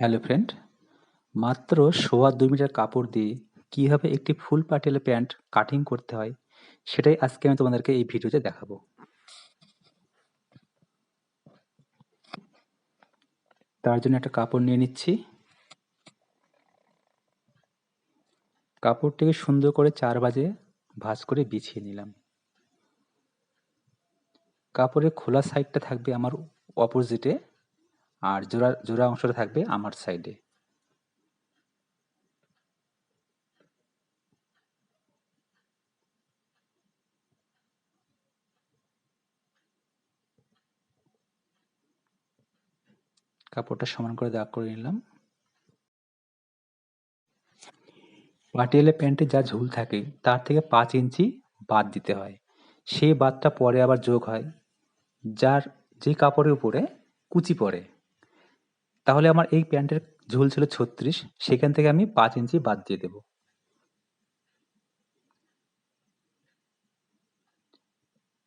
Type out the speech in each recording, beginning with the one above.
Hello friend, মাত্র সোয়া দুই metre কাপড় দিয়ে কীভাবে একটি ফুল পাটিয়ালা প্যান্ট কাটিং করতে হয়, সেটাই আজকে আমি তোমাদেরকে এই ভিডিওতে দেখাবো। তার জন্য একটা কাপড় নিয়ে নিচ্ছি। কাপড়টিকে সুন্দর করে চার বাজে ভাঁজ করে বিছিয়ে নিলাম। কাপড়ের খোলা সাইডটা থাকবে আমার অপোজিটে আর জোড়া জোড়া অংশটা থাকবে আমার সাইডে কাপড়টা সমান করে দাগ করে নিলাম। পাটিয়ালা প্যান্টে যা ঝুল থাকে, তার থেকে পাঁচ ইঞ্চি বাদ দিতে হয়। সেই বাদটা পরে আবার যোগ হয়, যার যে কাপড়ের উপরে কুচি পড়ে। তাহলে আমার এই প্যান্টের ঝুল ছিল ছত্রিশ, সেখান থেকে আমি পাঁচ ইঞ্চি বাদ দিয়ে দেব।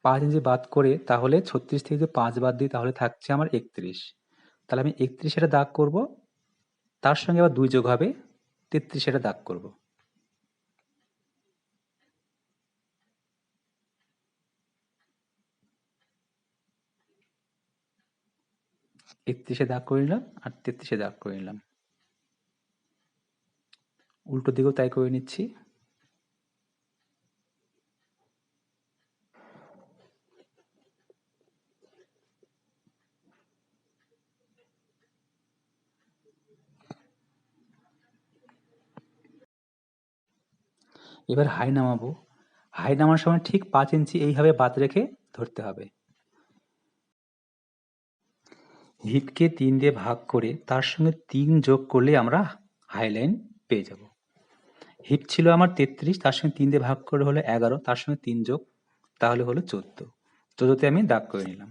পাঁচ ইঞ্চি বাদ করে তাহলে ছত্রিশ থেকে যদি পাঁচ বাদ দিই, তাহলে থাকছে আমার একত্রিশ। তাহলে আমি একত্রিশ এটা দাগ করব, তার সঙ্গে আবার দুই যোগ হবে তেত্রিশ এটা দাগ করব। একত্রিশে দাগ করে নিলাম আর তেত্রিশে দাগ করে নিলাম। উল্টো দিকেও তাই করে নিচ্ছি। এবার হাই নামাবো। হাই নামার সময় ঠিক পাঁচ ইঞ্চি এইভাবে বাদ রেখে ধরতে হবে। হিপকে তিন দিয়ে ভাগ করে তার সঙ্গে তিন যোগ করলে আমরা হাইলাইন পেয়ে যাব। হিপ ছিল আমার তেত্রিশ, তার সঙ্গে তিন দিয়ে ভাগ করে হলো এগারো, তার সঙ্গে তিন যোগ, তাহলে হলো চোদ্দ। চোদ্দতে আমি দাগ করে নিলাম।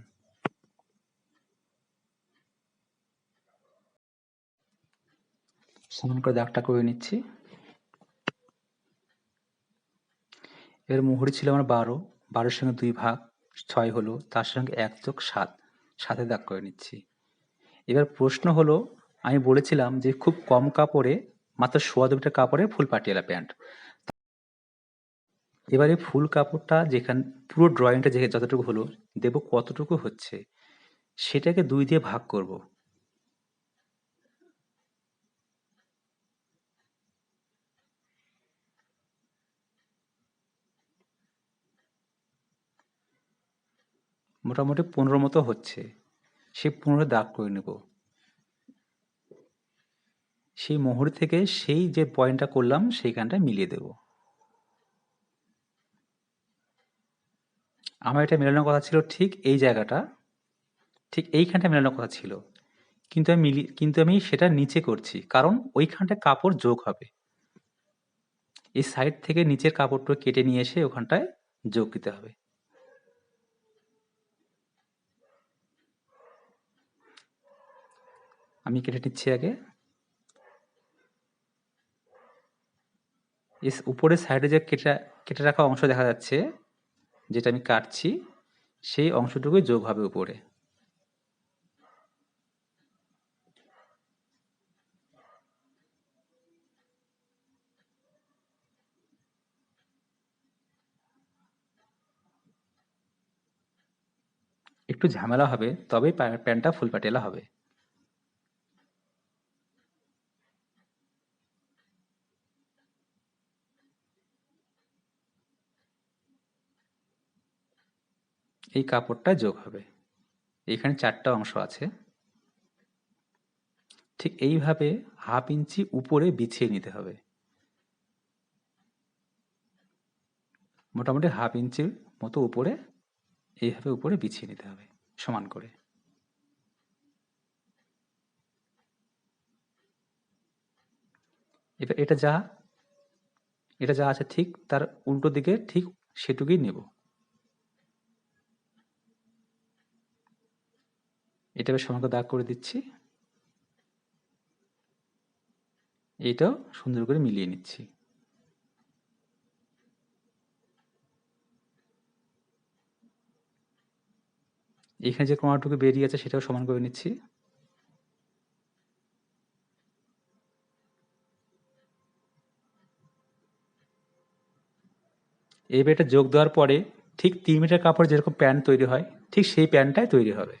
সমান করে দাগটা করে নিচ্ছি। এর মোহরি ছিল আমার বারো, বারোর সঙ্গে দুই ভাগ, ছয় হলো, তার সঙ্গে এক যোগ সাত, সাথে দাগ করে নিচ্ছি। এবার প্রশ্ন হলো, আমি বলেছিলাম যে খুব কম কাপড়ে, মাত্র সোয়া দুটা কাপড়ে ফুল পাটিয়ালা প্যান্ট। এবারে ফুল কাপড়টা যেখানে, পুরো ড্রয়িংটা যে যতটুকু হলো, দেব কতটুকু হচ্ছে, সেটাকে দুই দিয়ে ভাগ করব। মোটামুটি পনেরো মতো হচ্ছে। সে পুনরায় দাগ করে নেব। সেই মোহর থেকে সেই যে পয়েন্টটা করলাম, সেইখানটা মিলিয়ে দেব। আমার এটা মেলানোর কথা ছিল ঠিক এই জায়গাটা, ঠিক এইখানটা মেলানোর কথা ছিল। কিন্তু আমি মিলি, কিন্তু আমি সেটা নিচে করছি, কারণ ওইখানটা কাপড় যোগ হবে। এই সাইড থেকে নিচের কাপড়টা কেটে নিয়ে এসে ওখানটায় যোগ দিতে হবে। আমি কেটে নিচ্ছি আগে। এস, উপরের সাইডে যে কেটে কেটে রাখা অংশ দেখা যাচ্ছে, যেটা আমি কাটছি, সেই অংশটুকুই যোগ হবে উপরে। একটু ঝামেলা হবে, তবেই প্যান্টটা ফুল পাটিয়ালা হবে। এই কাপড়টা যোগ হবে। এখানে চারটা অংশ আছে। ঠিক এইভাবে হাফ ইঞ্চি উপরে বিছিয়ে নিতে হবে। মোটামুটি হাফ ইঞ্চির মতো উপরে, এইভাবে উপরে বিছিয়ে নিতে হবে সমান করে। এবার এটা যা এটা যা আছে ঠিক, তার উল্টো দিকে ঠিক সেটুকুই নেব। এটা বেশ আমাকে দাগ করে দিচ্ছি। এটাও সুন্দর করে মিলিয়ে নিচ্ছি। এখানে যে ক্রমাটুকু বেরিয়ে আছে সেটাও সমান করে নিচ্ছি। এবার এটা যোগ দেওয়ার পরে ঠিক তিন মিটার কাপড় যেরকম প্যান্ট তৈরি হয়, ঠিক সেই প্যান্টটাই তৈরি হবে।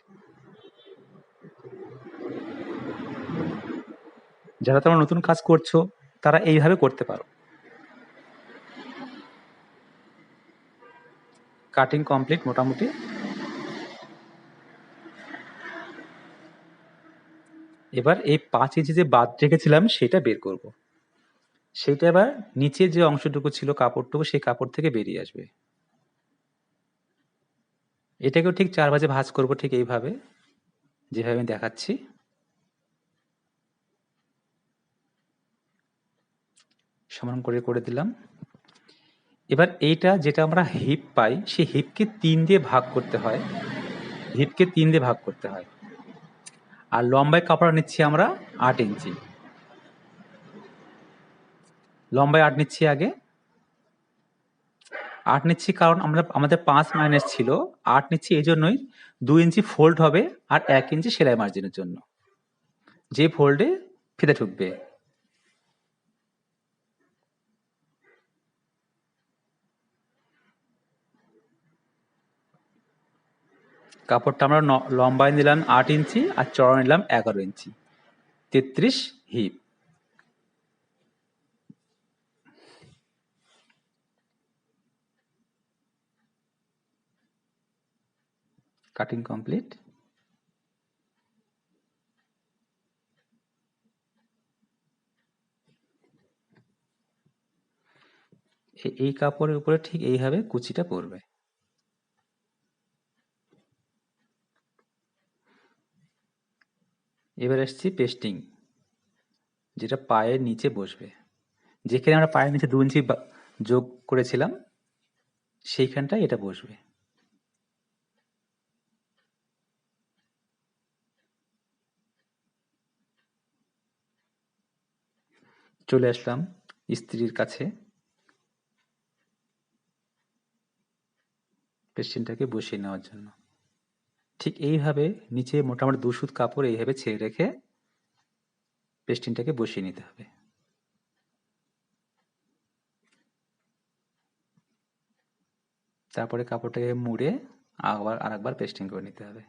যারা তোমরা নতুন কাজ করছ, তারা এইভাবে করতে পারো। কাটিং কমপ্লিট মোটামুটি। এবার এই পাঁচ ইঞ্চি যে বাদ রেখেছিলাম, সেটা বের করব। সেটা এবার নিচে যে অংশটুকু ছিল কাপড়টুকু, সেই কাপড় থেকে বেরিয়ে আসবে। এটাকেও ঠিক চার ভাজে ভাজ করব ঠিক এইভাবে, যেভাবে আমি দেখাচ্ছি। সমান করে করে দিলাম। এবার এইটা যেটা আমরা হিপ পাই, সেই হিপকে তিন দিয়ে ভাগ করতে হয়। হিপকে তিন দিয়ে ভাগ করতে হয়। আর লম্বায় কাপড় নিচ্ছি আমরা আট ইঞ্চি। লম্বায় আট নিচ্ছি আগে। আট নিচ্ছি কারণ আমরা, আমাদের পাঁচ মাইনাস ছিল। আট নিচ্ছি এই জন্যই দুই ইঞ্চি ফোল্ড হবে আর এক ইঞ্চি সেলাই মার্জিনের জন্য। যে ফোল্ডে ফিতে ঢুকবে কাপড়টা আমরা লম্বায় নিলাম আট ইঞ্চি আর চড়া নিলাম এগারো ইঞ্চি। তেত্রিশ হিপ। Cutting complete. এই কাপড়ের উপরে ঠিক এইভাবে কুচিটা পড়বে এবার আসছি পেস্টিং যেটা পায়ের নিচে বসবে। যেখানে আমরা পায়ের নিচে দু ইঞ্চি যোগ করেছিলাম, সেইখানটায় এটা বসবে। চলে আসলাম স্ত্রীর কাছে। পেস্টিনটাকে বসিয়ে নেওয়ার জন্য। ঠিক এইভাবে নিচে মোটামুটি দু সুত কাপড় এইভাবে ছেড়ে রেখে পেস্টিনটাকে বসিয়ে নিতে হবে। তারপরে কাপড়টাকে মুড়ে আবার আরেকবার পেস্টিং করে নিতে হবে।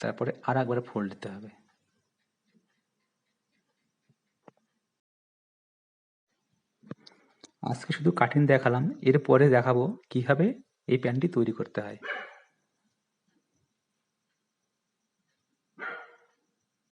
তারপরে আর একবার ফোল্ড দিতে হবে। আজকে শুধু কাটিং দেখালাম এরপরে দেখাবো কীভাবে এই প্যান্টটি তৈরি করতে হয়।